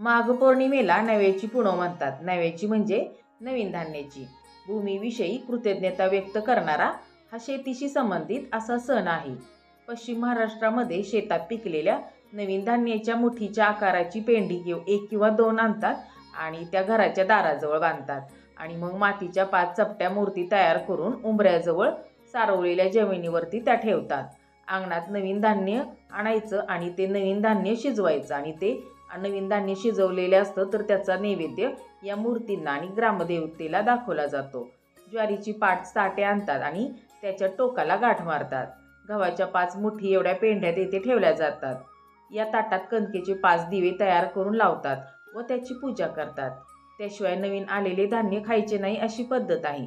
माघ पौर्णिमेला नव्याची पुणव म्हणतात. नव्याची म्हणजे नवीन धान्याची. भूमीविषयी कृतज्ञता व्यक्त करणारा हा शेतीशी संबंधित असा सण आहे. पश्चिम महाराष्ट्रामध्ये शेतात पिकलेल्या नवीन धान्याच्या मुठीच्या आकाराची पेंडी किंवा एक किंवा दोन आणतात आणि त्या घराच्या दाराजवळ बांधतात. आणि मग मातीच्या पाच चपट्या मूर्ती तयार करून उंबऱ्याजवळ सारवलेल्या जमिनीवरती त्या ठेवतात. अंगणात नवीन धान्य आणायचं आणि ते नवीन धान्य शिजवायचं आणि ते नवीन धान्य शिजवलेले असतं तर त्याचा नैवेद्य या मूर्तींना आणि ग्रामदेवतेला दाखवला जातो. ज्वारीची पाच साठे आणतात आणि त्याच्या टोकाला गाठ मारतात. गव्हाच्या पाच मुठी एवढ्या पेंढ्या तेथे ठेवल्या जातात. या ताटात कणकेचे पाच दिवे तयार करून लावतात व त्याची पूजा करतात. त्याशिवाय नवीन आलेले धान्य खायचे नाही अशी पद्धत आहे.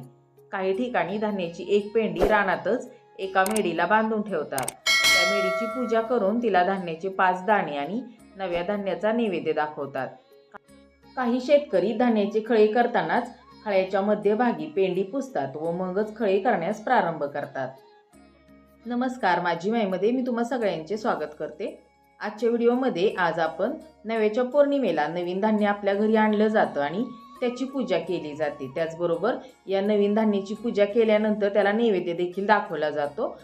काही ठिकाणी धान्याची एक पेंडी रानातच एका मेढीला बांधून ठेवतात. त्या मेढीची पूजा करून तिला धान्याचे पाच दाणे आणि नव्या धान्याचा नैवेद्य दाखवतात. काही शेतकरी धान्याचे खळे करतानाच खळ्याच्या मध्यभागी पेंडी पुसतात व मगच खळे करण्यास प्रारंभ करतात. नमस्कार माझी माईमध्ये मी तुम्हा सगळ्यांचे स्वागत करते. आजच्या व्हिडिओमध्ये आज आपण नव्याच्या पौर्णिमेला नवीन धान्य आपल्या घरी आणलं जातं आणि त्याची पूजा केली जाते. त्याचबरोबर या नवीन धान्याची पूजा केल्यानंतर त्याला नैवेद्य देखील दाखवला जातो.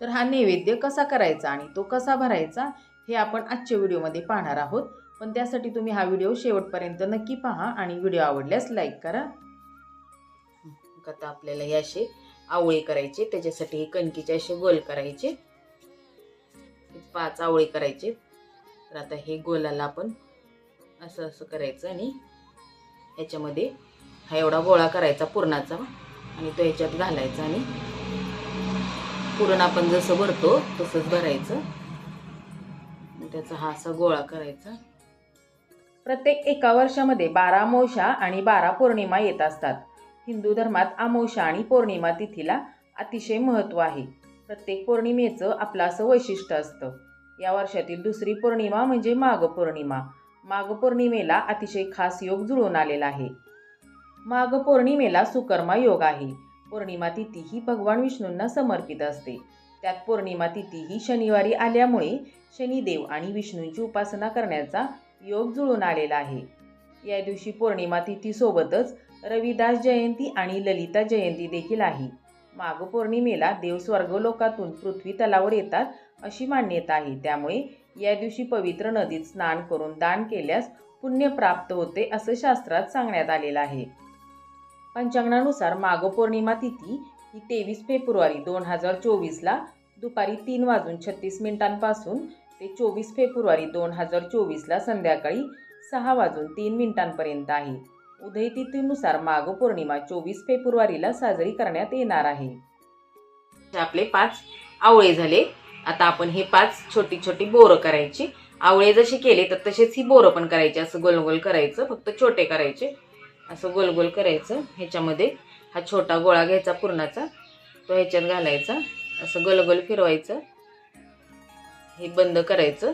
तर हा नैवेद्य कसा करायचा आणि तो कसा भरायचा हे आपण आजच्या व्हिडिओमध्ये पाहणार आहोत. पण त्यासाठी तुम्ही हा व्हिडिओ शेवटपर्यंत नक्की पहा आणि व्हिडिओ आवडल्यास लाईक करा. आता आपल्याला हे असे आवळे करायचे त्याच्यासाठी हे कणकीचे असे गोल करायचे. पाच आवळे करायचे. तर आता हे गोलाला आपण असं असं करायचं आणि ह्याच्यामध्ये हा एवढा गोळा करायचा पुरणाचा आणि तो ह्याच्यात घालायचा आणि पुरण आपण जसं भरतो तसंच भरायचं. त्याचा हा असा गोळा करायचा. प्रत्येक एका वर्षामध्ये बारा मोशा आणि बारा पौर्णिमा येत असतात. हिंदू धर्मात अमावस्या आणि पौर्णिमा तिथीला अतिशय महत्त्व आहे. प्रत्येक पौर्णिमेचं आपलं असं वैशिष्ट्य असतं. या वर्षातील दुसरी पौर्णिमा म्हणजे माघ पौर्णिमा. माघ पौर्णिमेला अतिशय खास योग जुळून आलेला आहे. माघ पौर्णिमेला सुकर्मा योग आहे. पौर्णिमा तिथी ही भगवान विष्णूंना समर्पित असते. त्यात पौर्णिमा तिथी ही शनिवारी आल्यामुळे शनिदेव आणि विष्णूंची उपासना करण्याचा योग जुळून आलेला आहे. या दिवशी पौर्णिमा तिथीसोबतच रविदास जयंती आणि ललिता जयंती देखील आहे. माघ पौर्णिमेला देव स्वर्गलोकातून पृथ्वी तलावर येतात अशी मान्यता आहे. त्यामुळे या दिवशी पवित्र नदीत स्नान करून दान केल्यास पुण्य प्राप्त होते असं शास्त्रात सांगण्यात आलेलं आहे. पंचांगणानुसार माघ पौर्णिमा तिथी ही तेवीस फेब्रुवारी दोन हजार चोवीसला दुपारी तीन वाजून छत्तीस मिनिटांपासून ते चोवीस फेब्रुवारी दोन हजार चोवीसला संध्याकाळी सहा वाजून तीन मिनिटांपर्यंत आहे. उदय तिथीनुसार माघ पौर्णिमा चोवीस फेब्रुवारीला साजरी करण्यात येणार आहे. आपले पाच आवळे झाले. आता आपण हे पाच छोटी छोटी बोरं करायची. आवळे जसे केले तर तसेच ही बोरं पण करायची. असं गोलगोल करायचं फक्त छोटे करायचे. असं गोलगोल करायचं. ह्याच्यामध्ये हा छोटा गोळा घ्यायचा पुरणाचा तो ह्याच्यात घालायचा. असं गलगल फिरवायचं. हे बंद करायचं.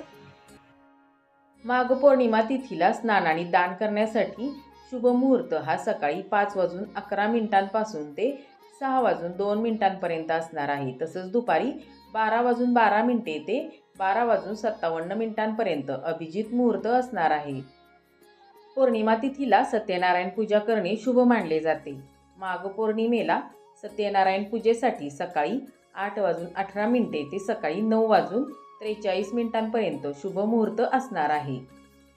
माघ पौर्णिमा तिथीला स्नान आणि दान करण्यासाठी शुभ मुहूर्त हा सकाळी पाच वाजून अकरा मिनिटांपासून ते सहा वाजून दोन मिनिटांपर्यंत असणार आहे. तसंच दुपारी बारा वाजून बारा मिनिटे ते बारा वाजून सत्तावन्न मिनिटांपर्यंत अभिजित मुहूर्त असणार आहे. पौर्णिमा तिथीला सत्यनारायण पूजा करणे शुभ मानले जाते. माघपौर्णिमेला सत्यनारायण पूजेसाठी सकाळी आठ वाजून अठरा मिनिटे ते सकाळी नऊ वाजून त्रेचाळीस मिनिटांपर्यंत शुभ मुहूर्त असणार आहे.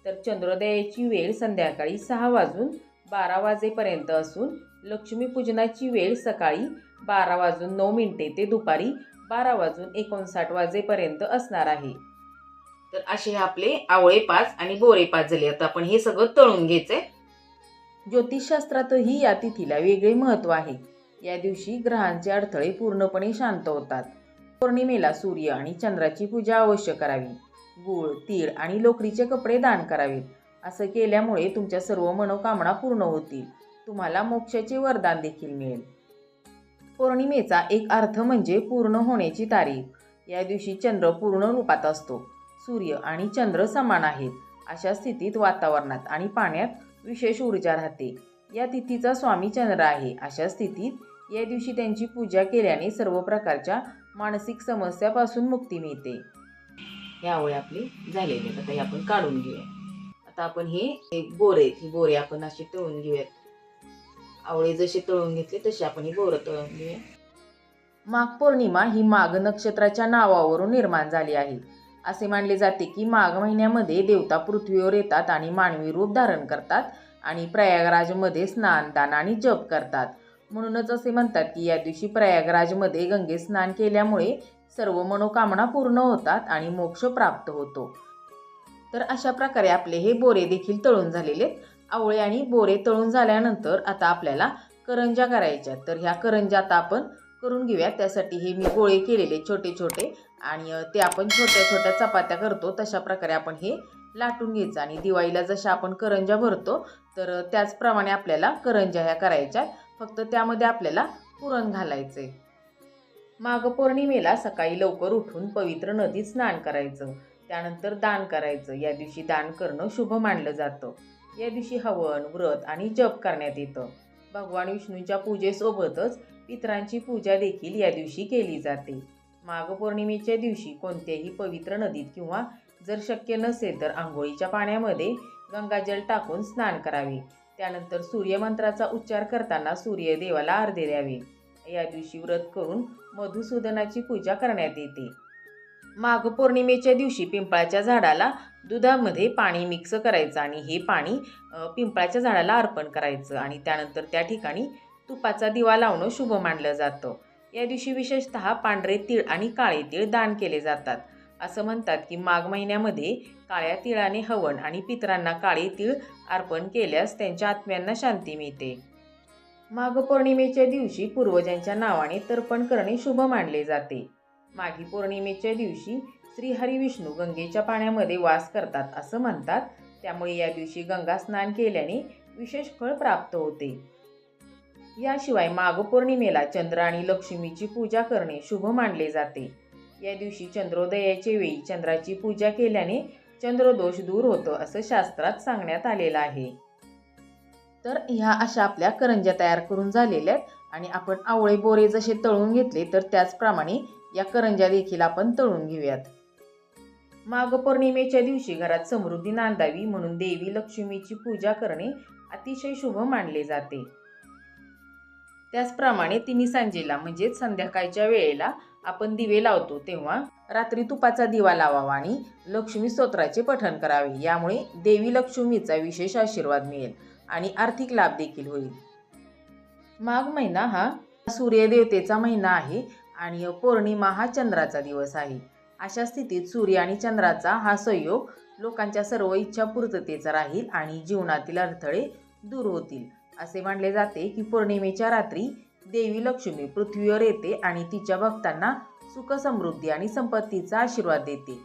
तर चंद्रोदयाची वेळ संध्याकाळी सहा वाजून बारा वाजेपर्यंत असून लक्ष्मीपूजनाची वेळ सकाळी बारा वाजून नऊ मिनिटे ते दुपारी बारा वाजून एकोणसाठ वाजेपर्यंत असणार आहे. तर असे आपले आवळे पाच आणि बोरे पाच झाले. आता आपण हे सगळं तळून घ्यायचं आहे ज्योतिषशास्त्रातही या तिथीला वेगळे महत्त्व आहे. या दिवशी ग्रहांचे अडथळे पूर्णपणे शांत होतात. पौर्णिमेला सूर्य आणि चंद्राची पूजा अवश्य करावी. गूळ तीळ आणि लोकरीचे कपडे दान करावेत. असं केल्यामुळे तुमच्या सर्व मनोकामना पूर्ण होतील. तुम्हाला मोक्षाचे वरदान देखील मिळेल. पौर्णिमेचा एक अर्थ म्हणजे पूर्ण होण्याची तारीख. या दिवशी चंद्र पूर्ण रूपात असतो. सूर्य आणि चंद्र समान आहेत. अशा स्थितीत वातावरणात आणि पाण्यात विशेष ऊर्जा राहते. या तिथीचा स्वामी चंद्र आहे. अशा स्थितीत या दिवशी त्यांची पूजा केल्याने सर्व प्रकारच्या मानसिक समस्यापासून मुक्ती मिळते. या आपले झालेले आहेत. आता हे आपण काढून घेऊया. आता आपण हे बोरे आहेत. ही बोरे आपण अशी तळून घेऊयात. आवळे जसे तळून घेतले तसे आपण ही बोरं तळून घेऊया. माघ पौर्णिमा ही माघ नक्षत्राच्या नावावरून निर्माण झाली आहे. असे मानले जाते की माघ महिन्यामध्ये देवता पृथ्वीवर येतात आणि मानवी रूप धारण करतात आणि प्रयागराजमध्ये स्नानदान आणि जप करतात. म्हणूनच असे म्हणतात की या दिवशी प्रयागराजमध्ये गंगे स्नान केल्यामुळे सर्व मनोकामना पूर्ण होतात आणि मोक्ष प्राप्त होतो. तर अशा प्रकारे आपले हे बोरे देखील तळून झालेले आहेत. आवळे आणि बोरे तळून झाल्यानंतर आता आपल्याला करंजा करायच्या तर ह्या करंजा आता आपण करून घेऊया. त्यासाठी हे मी गोळे केलेले छोटे छोटे आणि ते आपण छोट्या छोट्या चपात्या करतो. तशा प्रकारे आपण हे लाटून घ्यायचं. आणि दिवाळीला जशा आपण करंजा भरतो तर त्याचप्रमाणे आपल्याला करंजा ह्या करायच्या फक्त त्यामध्ये आपल्याला पुरण घालायचे माघ पौर्णिमेला सकाळी लवकर उठून पवित्र नदीत स्नान करायचं. त्यानंतर दान करायचं. या दिवशी दान करणं शुभ मानलं जातं. या दिवशी हवन व्रत आणि जप करण्यात येतं. भगवान विष्णूंच्या पूजेसोबतच पितरांची पूजा देखील या दिवशी केली जाते. माघ पौर्णिमेच्या दिवशी कोणत्याही पवित्र नदीत किंवा जर शक्य नसेल तर आंघोळीच्या पाण्यामध्ये गंगाजल टाकून स्नान करावे. त्यानंतर सूर्यमंत्राचा उच्चार करताना सूर्यदेवाला अर्धे द्यावे. या दिवशी व्रत करून मधुसूदनाची पूजा करण्यात येते. माघ पौर्णिमेच्या दिवशी पिंपळाच्या झाडाला दुधामध्ये पाणी मिक्स करायचं आणि हे पाणी पिंपळाच्या झाडाला अर्पण करायचं आणि त्यानंतर त्या ठिकाणी तुपाचा दिवा लावणं शुभ मानलं जातं. या दिवशी विशेषतः पांढरे तीळ आणि काळे तीळ दान केले जातात. असं म्हणतात की माघ महिन्यामध्ये काळ्या तिळाने हवन आणि पितरांना काळे तीळ अर्पण केल्यास त्यांच्या आत्म्यांना शांती मिळते. माघ पौर्णिमेच्या दिवशी पूर्वजांच्या नावाने तर्पण करणे शुभ मानले जाते. माघी पौर्णिमेच्या दिवशी श्रीहरी विष्णू गंगेच्या पाण्यामध्ये वास करतात असं म्हणतात. त्यामुळे या दिवशी गंगा स्नान केल्याने विशेष फळ प्राप्त होते. याशिवाय माघपौर्णिमेला चंद्र आणि लक्ष्मीची पूजा करणे शुभ मानले जाते. या दिवशी चंद्रोदयाच्या वेळी चंद्राची पूजा केल्याने चंद्रदोष दूर होतो असं शास्त्रात सांगण्यात आलेलं आहे. तर ह्या अशा आपल्या करंज्या तयार करून झालेल्या आहेत आणि आपण आवळे बोरे जसे तळून घेतले तर त्याचप्रमाणे या करंज्या देखील आपण तळून घेऊयात. माघ पौर्णिमेच्या दिवशी घरात समृद्धी नांदावी म्हणून देवी लक्ष्मीची पूजा करणे अतिशय शुभ मानले जाते. त्याचप्रमाणे तिन्ही सांजेला म्हणजेच संध्याकाळच्या वेळेला आपण दिवे लावतो तेव्हा रात्री तुपाचा दिवा लावावा आणि लक्ष्मी स्तोत्राचे पठण करावे. यामुळे देवी लक्ष्मीचा विशेष आशीर्वाद मिळेल आणि आर्थिक लाभ देखील होईल. माघ महिना हा सूर्यदेवतेचा महिना आहे आणि पौर्णिमा हा चंद्राचा दिवस आहे. अशा स्थितीत सूर्य आणि चंद्राचा हा संयोग लोकांच्या सर्व इच्छा पूर्ततेचा राहील आणि जीवनातील अडथळे दूर होतील. असे मानले जाते की पौर्णिमेच्या रात्री देवी लक्ष्मी पृथ्वीवर येते आणि तिच्या भक्तांना सुख समृद्धी आणि संपत्तीचा आशीर्वाद देते.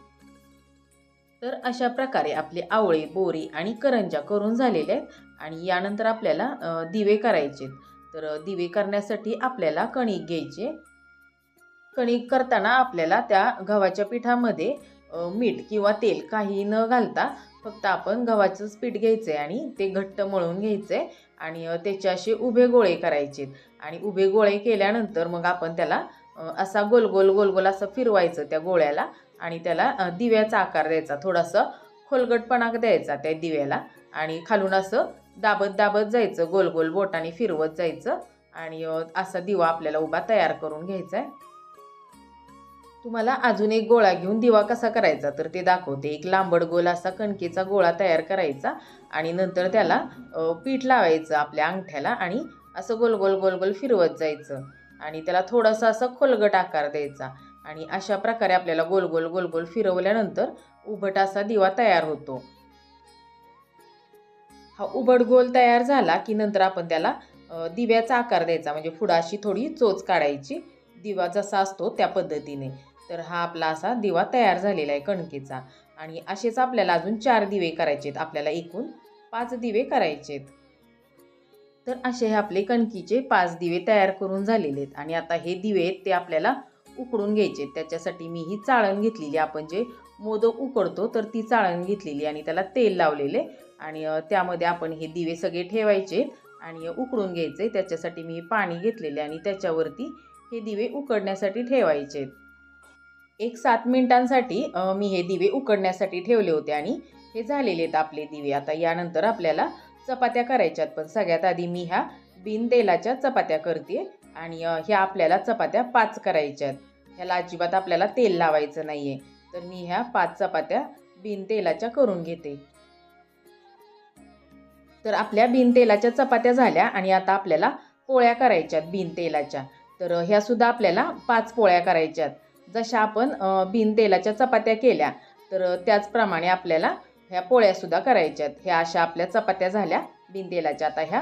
तर अशा प्रकारे आपले आवळे बोरी आणि करंजा करून झालेले आहेत आणि यानंतर आपल्याला दिवे करायचे तर दिवे करण्यासाठी आपल्याला कणिक घ्यायचे कणिक करताना आपल्याला त्या गव्हाच्या पिठामध्ये मीठ किंवा तेल काही न घालता फक्त आपण गव्हाचंच पीठ घ्यायचं आहे आणि ते घट्ट मळून घ्यायचं आहे आणि त्याचे असे उभे गोळे करायचे आणि उभे गोळे केल्यानंतर मग आपण त्याला असा गोल गोल गोल गोल असं फिरवायचं त्या गोळ्याला आणि त्याला दिव्याचा आकार द्यायचा. थोडासा खोलगटपणा द्यायचा त्या दिव्याला आणि खालून असं दाबत दाबत जायचं. गोल गोल बोटाने फिरवत जायचं आणि असा दिवा आपल्याला उभा तयार करून घ्यायचा आहे तुम्हाला अजून एक गोळा घेऊन दिवा कसा करायचा? तर ते दाखवते. एक लांबड गोल असा कणकेचा गोळा तयार करायचा आणि नंतर त्याला पीठ लावायचं आपल्या अंगठ्याला आणि असं गोल गोल गोल गोल फिरवत जायचं. आणि त्याला थोडासा असा खोलगट आकार द्यायचा आणि अशा प्रकारे आपल्याला गोल गोल गोल गोल फिरवल्यानंतर उभट असा दिवा तयार होतो. हा उभट गोल तयार झाला की नंतर आपण त्याला दिव्याचा आकार द्यायचा. म्हणजे पुढं अशी थोडी चोच काढायची. दिवा जसा असतो त्या पद्धतीने. तर हा आपला असा दिवा तयार झालेला आहे कणकेचा. आणि असेच आपल्याला अजून चार दिवे करायचे आहेत आपल्याला एकूण पाच दिवे करायचे आहेत तर असे हे आपले कणकीचे पाच दिवे तयार करून झालेले आहेत. आणि आता हे दिवे आहेत ते आपल्याला उकडून घ्यायचे आहेत. त्याच्यासाठी मी ही चाळण घेतलेली आपण जे मोदक उकडतो तर ती चाळण घेतलेली आणि त्याला तेल लावलेले आणि त्यामध्ये आपण हे दिवे सगळे ठेवायचे आणि उकडून घ्यायचे त्याच्यासाठी मी पाणी घेतलेले आणि त्याच्यावरती हे दिवे उकडण्यासाठी ठेवायचे एक सात मिनिटांसाठी मी हे दिवे उकडण्यासाठी ठेवले होते आणि हे झालेले आहेत आपले दिवे. आता यानंतर आपल्याला चपात्या करायच्यात पण सगळ्यात आधी मी ह्या बिन तेलाच्या चपात्या करते आणि ह्या आपल्याला चपात्या पाच करायच्यात ह्याला अजिबात आपल्याला तेल लावायचं नाही आहे तर मी ह्या पाच चपात्या बिन तेलाच्या करून घेते. तर आपल्या बिन तेलाच्या चपात्या झाल्या आणि आता आपल्याला पोळ्या करायच्यात बिन तेलाच्या तर ह्यासुद्धा आपल्याला पाच पोळ्या करायच्यात जशा आपण बिन तेलाच्या चपात्या केल्या तर त्याचप्रमाणे आपल्याला ह्या पोळ्यासुद्धा करायच्यात. ह्या अशा आपल्या चपात्या झाल्या बिन तेलाच्या. आता ह्या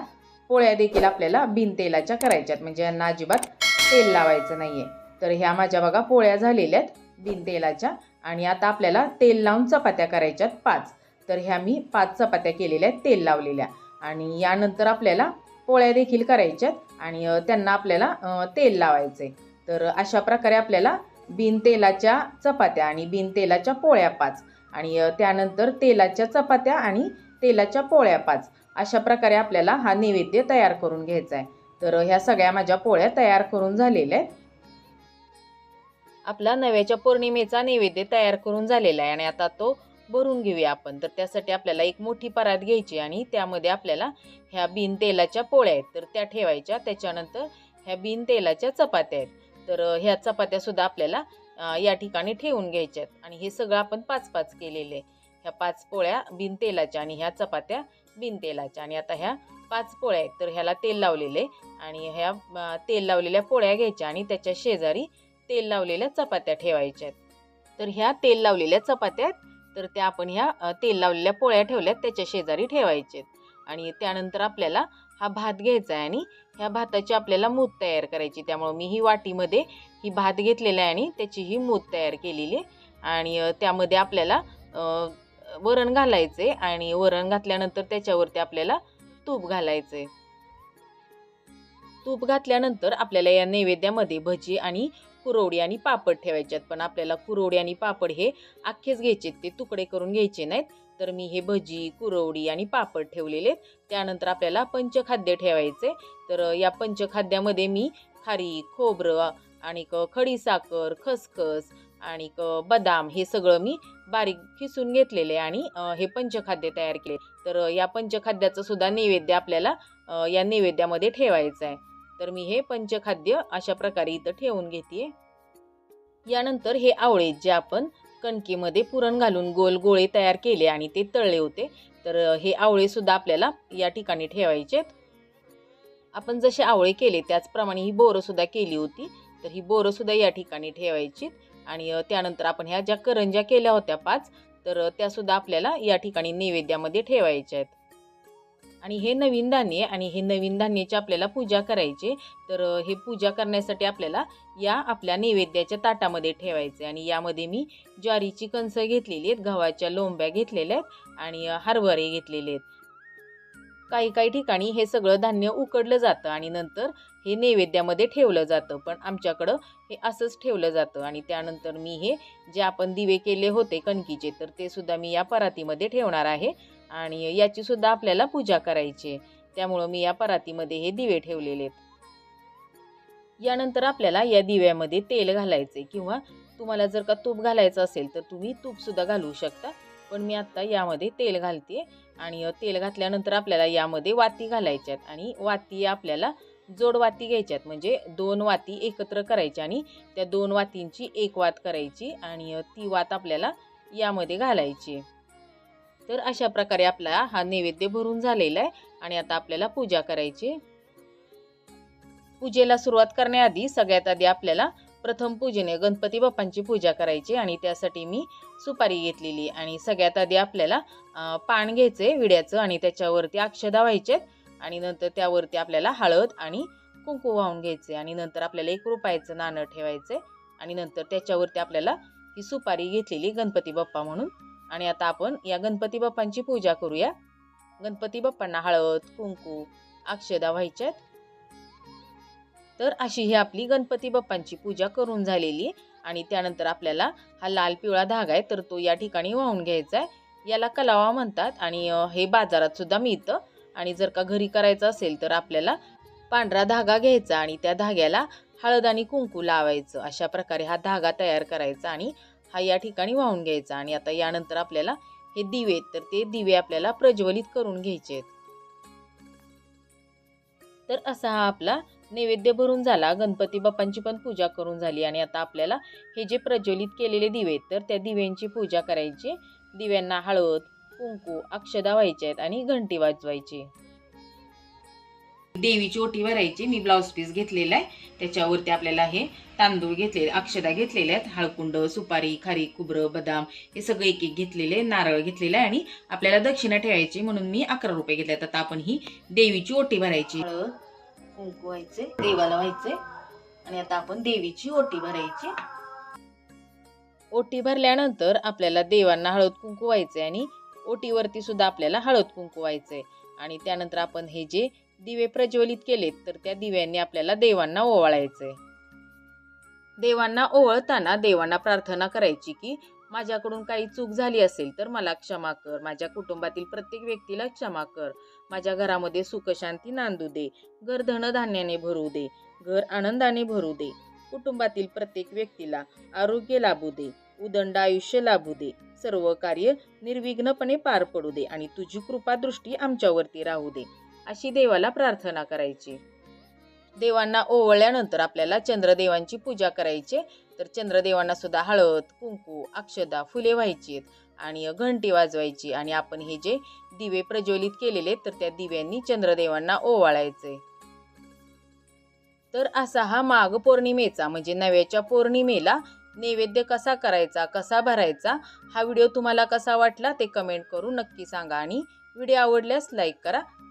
पोळ्या देखील आपल्याला बिन तेलाच्या करायच्यात म्हणजे यांना अजिबात तेल लावायचं नाही आहे तर ह्या माझ्या बघा पोळ्या झालेल्या आहेत बिन तेलाच्या. आणि आता आपल्याला तेल लावून चपात्या करायच्यात पाच. तर ह्या मी पाच चपात्या केलेल्या आहेत तेल लावलेल्या. आणि यानंतर आपल्याला पोळ्या देखील करायच्यात आणि त्यांना आपल्याला तेल तेल लावायचे तर अशा प्रकारे आपल्याला बिनतेलाच्या चपात्या आणि बिनतेलाच्या पोळ्या पाच. आणि त्यानंतर तेलाच्या चपात्या आणि तेलाच्या पोळ्या पाच. अशा प्रकारे आपल्याला हा नैवेद्य तयार करून घ्यायचा आहे. तर ह्या सगळ्या माझ्या पोळ्या तयार करून झालेल्या आहेत. आपला नव्याच्या पौर्णिमेचा नैवेद्य तयार करून झालेला आहे आणि आता तो भरून घेऊया आपण. तर त्यासाठी आपल्याला एक मोठी परात घ्यायची आणि त्यामध्ये आपल्याला ह्या बिन तेलाच्या पोळ्या आहेत. तर त्या ठेवायच्या. त्याच्यानंतर ह्या बिन तेलाच्या चपात्या आहेत. तर ह्या चपात्यासुद्धा आपल्याला या ठिकाणी ठेवून घ्यायच्यात. आणि हे सगळं आपण पाच पाच केलेले. आहे. ह्या पाच पोळ्या बिन तेलाच्या आणि ह्या चपात्या बिन तेलाच्या. आणि आता ह्या पाच पोळ्या आहेत तर ह्याला तेल लावलेले. आणि ह्या तेल लावलेल्या पोळ्या घ्यायच्या आणि त्याच्या शेजारी तेल लावलेल्या चपात्या ठेवायच्या आहेत तर ह्या तेल लावलेल्या चपात्या आहेत तर त्या आपण ह्या तेल लावलेल्या पोळ्या ठेवल्यात त्याच्या शेजारी ठेवायचे आणि त्यानंतर आपल्याला हा भात घ्यायचा आहे आणि ह्या भाताची आपल्याला मूत तयार करायची. त्यामुळं मी ही वाटीमध्ये ही भात घेतलेला आहे आणि त्याची ही मूत तयार केलेली आहे. आणि त्यामध्ये आपल्याला वरण घालायचे आणि वरण घातल्यानंतर त्याच्यावरती आपल्याला तूप घालायचे तूप घातल्यानंतर आपल्याला या नैवेद्यामध्ये भजी आणि कुरवडी आणि पापड ठेवायच्यात. पण आपल्याला कुरोडी आणि पापड हे अख्खेच घ्यायचे ते तुकडे करून घ्यायचे नाहीत. तर मी हे भजी कुरवडी आणि पापड ठेवलेले. आहेत. त्यानंतर आपल्याला पंचखाद्य ठेवायचे. तर या पंचखाद्यामध्ये मी खारी खोबरं आणि खडीसाखर खसखस आणि बदाम हे सगळं मी बारीक खिसून घेतलेले आणि हे पंचखाद्य तयार केले. तर या पंचखाद्याचं सुद्धा नैवेद्य आपल्याला या नैवेद्यामध्ये ठेवायचं आहे तर मी हे पंचखाद्य अशा प्रकारे इथं ठेवून घेते यानंतर हे आवळे जे आपण कणकेमध्ये पुरण घालून गोल गोळे तयार केले आणि ते तळले होते. तर हे आवळेसुद्धा आपल्याला या ठिकाणी ठेवायचे आपण जसे आवळे केले त्याचप्रमाणे ही बोरंसुद्धा केली होती. तर ही बोरंसुद्धा या ठिकाणी ठेवायची आणि त्यानंतर आपण ह्या ज्या करंज्या केल्या होत्या पाच तर त्यासुद्धा आपल्याला या ठिकाणी नैवेद्यामध्ये ठेवायच्या आहेत. आणि हे नवीन धान्य आणि हे नवीन धान्याची आपल्याला पूजा करायची. तर हे पूजा करण्यासाठी आपल्याला या आपल्या नैवेद्याच्या ताटामध्ये ठेवायचे. आणि यामध्ये मी ज्वारीची कणसं घेतलेली आहेत गव्हाच्या लोंब्या घेतलेल्या आहेत आणि हरभरे घेतलेले आहेत. काही काही ठिकाणी हे सगळं धान्य उकडलं जातं आणि नंतर हे नैवेद्यामध्ये ठेवलं जातं. पण आमच्याकडं हे असंच ठेवलं जातं आणि त्यानंतर मी हे जे आपण दिवे केले होते कणकीचे तर ते सुद्धा मी या परातीमध्ये ठेवणार आहे. आणि याचीसुद्धा आपल्याला पूजा करायची आहे. त्यामुळं मी या परातीमध्ये हे दिवे ठेवलेले आहेत. यानंतर आपल्याला या दिव्यामध्ये तेल घालायचे किंवा तुम्हाला जर का तूप घालायचं असेल तर तुम्ही तूपसुद्धा घालू शकता. पण मी आत्ता यामध्ये तेल घालते आणि तेल घातल्यानंतर आपल्याला यामध्ये वाती घालायच्यात आणि वाती आपल्याला जोड वाती घ्यायच्यात म्हणजे दोन वाती एकत्र करायच्या आणि त्या दोन वातींची एक वात करायची आणि ती वात आपल्याला यामध्ये घालायची तर अशा प्रकारे आपला हा नैवेद्य भरून झालेला आहे आणि आता आपल्याला पूजा करायची पूजेला सुरुवात करण्याआधी सगळ्यात आधी आपल्याला प्रथम पूजेने गणपती बाप्पांची पूजा करायची आणि त्यासाठी मी सुपारी घेतलेली आणि सगळ्यात आधी आपल्याला पान घ्यायचे विड्याचं आणि त्याच्यावरती अक्षदा व्हायचे आणि नंतर त्यावरती आपल्याला हळद आणि कुंकू वाहून घ्यायचे आणि नंतर आपल्याला एक रुपयाचं नाणं ठेवायचं आणि नंतर त्याच्यावरती आपल्याला ही सुपारी घेतलेली गणपती बाप्पा म्हणून. आणि आता आपण या गणपती बाप्पांची पूजा करूया. गणपती बाप्पांना हळद कुंकू अक्षदा व्हायच्यात. तर अशी ही आपली गणपती बाप्पांची पूजा करून झालेली आणि त्यानंतर आपल्याला हा लाल पिवळा धागा आहे तर तो या ठिकाणी वाहून घ्यायचा आहे. याला कलावा म्हणतात आणि हे बाजारात सुद्धा मिळतं. आणि जर का घरी करायचं असेल तर आपल्याला पांढरा धागा घ्यायचा आणि त्या धाग्याला हळद आणि कुंकू लावायचं. अशा प्रकारे हा धागा तयार करायचा आणि हा या ठिकाणी वाहून घ्यायचा आणि आता यानंतर आपल्याला हे दिवे आहेत तर ते दिवे आपल्याला प्रज्वलित करून घ्यायचे आहेत. तर असा हा आपला नैवेद्य भरून झाला. गणपती बाप्पांची पण पूजा करून झाली आणि आता आपल्याला हे जे प्रज्वलित केलेले दिवे आहेत तर त्या दिव्यांची पूजा करायची. दिव्यांना हळद कुंकू अक्षदा व्हायच्या आहेत आणि घंटी वाजवायची. देवीची ओटी भरायची मी ब्लाऊज पीस घेतलेला आहे. त्याच्यावरती आपल्याला हे तांदूळ घेतलेले अक्षदा घेतलेल्या आहेत. हळकुंड सुपारी खारी कुबरं बदाम हे सगळं एक एक घेतलेले नारळ घेतलेलं आहे आणि आपल्याला दक्षिणा ठेवायची म्हणून मी अकरा रुपये घेतले आता आपण ही देवीची ओटी भरायची हळद कुंकू व्हायचे देवाला व्हायचे आणि आता आपण देवीची ओटी भरायची ओटी भरल्यानंतर आपल्याला देवांना हळद कुंकू व्हायचे आणि ओटीवरती सुद्धा आपल्याला हळद कुंकू व्हायचंय. आणि त्यानंतर आपण हे जे दिवे प्रज्वलित केलेत तर त्या दिव्यांनी आपल्याला देवांना ओवाळायचे देवांना ओवळताना देवांना प्रार्थना करायची की माझ्याकडून काही चूक झाली असेल तर मला क्षमा कर माझ्या कुटुंबातील प्रत्येक व्यक्तीला क्षमा कर माझ्या घरामध्ये सुखशांती नांदू दे घर धनधान्याने भरू दे घर आनंदाने भरू दे कुटुंबातील प्रत्येक व्यक्तीला आरोग्य लाभू दे उदंड आयुष्य लाभू दे सर्व कार्य निर्विघ्नपणे पार पडू दे आणि तुझी कृपा दृष्टी आमच्यावरती राहू दे. अशी देवाला प्रार्थना करायची. देवांना ओवळल्यानंतर आपल्याला चंद्रदेवांची पूजा करायची. तर चंद्रदेवांना सुद्धा हळद कुंकू अक्षदा फुले व्हायची आणि घंटी वाजवायची आणि आपण हे जे दिवे प्रज्वलित केलेले तर त्या दिव्यांनी चंद्रदेवांना ओवाळायचे. तर असा हा माघ पौर्णिमेचा म्हणजे नव्याच्या पौर्णिमेला नैवेद्य कसा करायचा कसा भरायचा हा व्हिडिओ तुम्हाला कसा वाटला ते कमेंट करून नक्की सांगा आणि व्हिडिओ आवडल्यास लाईक करा.